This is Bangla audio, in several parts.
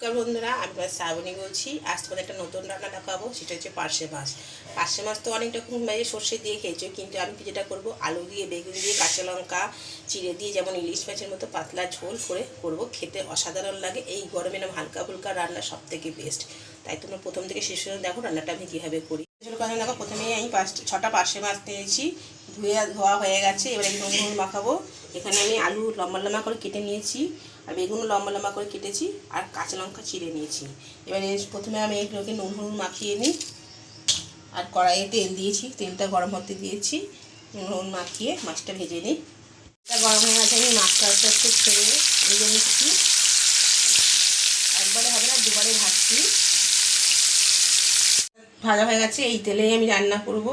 নমস্কার বন্ধুরা, আমি শ্রাবণী বলছি। আজ তোমাদের একটা নতুন রান্না দেখাবো, সেটা হচ্ছে পার্শে মাছ। পার্শে মাছ তো অনেক রকম ভাবে সর্ষে দিয়ে খেয়েছো, কিন্তু আমি যেটা করব, আলু দিয়ে, বেগুন দিয়ে, কাঁচা লঙ্কা, চিড়ে দিয়ে, যেমন ইলিশ মাছের মতো পাতলা ঝোল করে করব। খেতে অসাধারণ লাগে, এই গরমে না হালকা ফুলকা রান্না সব থেকে বেস্ট তাই তোমরা প্রথম থেকে শেষ দেখো রান্নাটা আমি কীভাবে করি। দেখো, প্রথমেই আমি পাঁচ, ছটা পার্শে মাছ নিয়েছি। ধুয়ে ধোয়া হয়ে গেছে, এবারে নুন নুন মাখাবো। এখানে আমি আলু লম্বা লম্বা করে কেটে নিয়েছি, আর বেগুনও লম্বা লম্বা করে কেটেছি, আর কাঁচা লঙ্কা চিড়ে নিয়েছি। এবারে প্রথমে আমি এগুলোকে নুন নুন মাখিয়ে নিই, আর কড়াইয়ে তেল দিয়েছি, তেলটা গরম হতে দিয়েছি, নুন নুন মাখিয়ে মাছটা ভেজে নিই। এটা গরম হয়ে গেছে, আমি মাছটা আস্তে আস্তে ছেড়ে ভেজে নিচ্ছি। একবারে হবে না, দুবারে ভাজছি। ভাজা হয়ে গেছে, এই তেলেই আমি রান্না করব।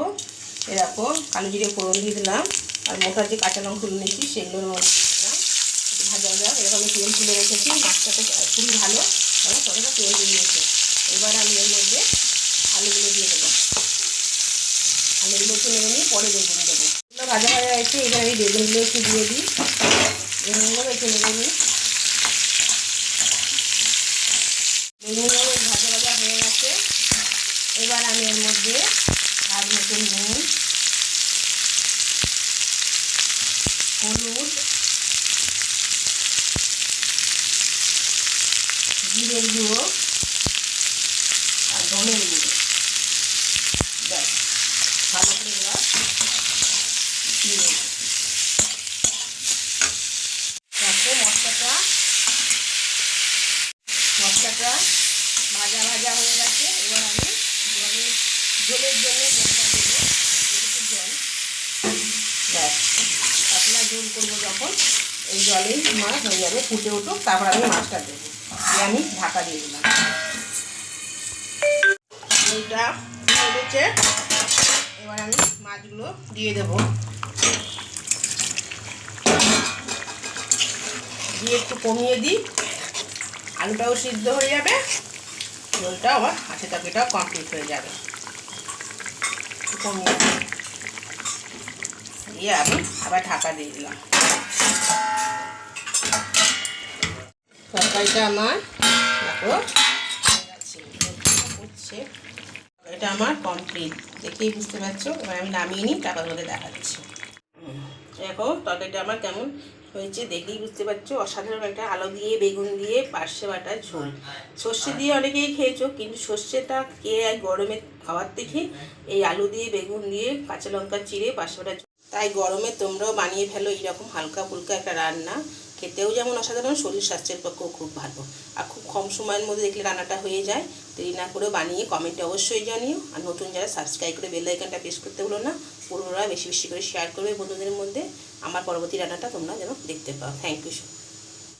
এরকম। কালো জিরে ফোড়ন দিয়ে দিলাম। আর মোটা যে কাঁচা লঙ্কা নিয়েছি, সেগুলোর মধ্যে দিলাম। ভাজা ভাজা এরকম তেল তুলে রেখেছি। মাছটা তো খুবই ভালো। এবং কতটা তেল দিয়েছে এবার আমি এর মধ্যে আলুগুলো দিয়ে দেবো। আলুগুলো একটু নেমে নিয়ে পরে বেগুন দেবো। ভাজা হয়ে গেছে, এবার আমি বেগুনগুলো একটু দিয়ে দিই। বেগুনগুলো একটু নেমে নিই। বেগুনগুলো ভাজা ভাজা হয়ে গেছে। এবার আমি এর মধ্যে আর মতন নুন হলুদ জিরের গুঁড়ো আর ধনের গুঁড়ো। ব্যাস, ভালো করে এবার মশলাটা মশলাটা ভাজা ভাজা হয়ে গেছে। এবার আমি জলের জন্য জলটা দেবো যেটুকু জল ব্যাস পাতলা ঝোল করব যখন, এই জলেই মাছ হয়ে যাবে, ফুটে উঠুক, তারপর আমি মাছটা দেবো। দিয়ে আমি ঢাকা দিয়ে দিলাম। এইটা ফুটেছে এবার আমি মাছগুলো দিয়ে দেবো। দিয়ে একটু কমিয়ে দিই। আলুটাও সিদ্ধ হয়ে যাবে। ঝোলটা আবার হাতে তরকারিটাও কমপ্লিট হয়ে যাবে। কমিয়ে দিই। দিয়ে আমি আবার ঢাকা দিয়ে দিলাম তরকারিটা আমার দেখো। হচ্ছে এটা আমার কমপ্লিট দেখেই বুঝতে পারছ এবার আমি নামিয়ে নিই টাকাগুলোকে দেখাচ্ছি দেখো, তরকারিটা আমার কেমন হয়েছে দেখলেই বুঝতে পারছ অসাধারণ একটা আলো দিয়ে, বেগুন দিয়ে, পার্শে বাটা ঝোল সর্ষে দিয়ে অনেকেই খেয়েছো, কিন্তু সর্ষেটা কে আর গরমে খাওয়ার থেকে এই আলু দিয়ে, বেগুন দিয়ে, কাঁচা লঙ্কা চিড়ে, পার্শে বাটা। তাই গরমে তোমরাও বানিয়ে ফেলো এইরকম হালকা ফুলকা একটা রান্না। খেতেও যেমন অসাধারণ, শরীর স্বাস্থ্যের পক্ষেও খুব ভালো। আর খুব কম সময়ের মধ্যে দেখলে রান্নাটা হয়ে যায়। দেরি না করে বানিয়ে কমেন্টে অবশ্যই জানিও। আর নতুন যারা সাবস্ক্রাইব করে বেল আইকনটা প্রেস করতে হলো না পুরোরা বেশি বেশি করে শেয়ার করবে বন্ধুদের মধ্যে। আমার পরবর্তী রান্নাটা তোমরা যেন দেখতে পাও। Thank you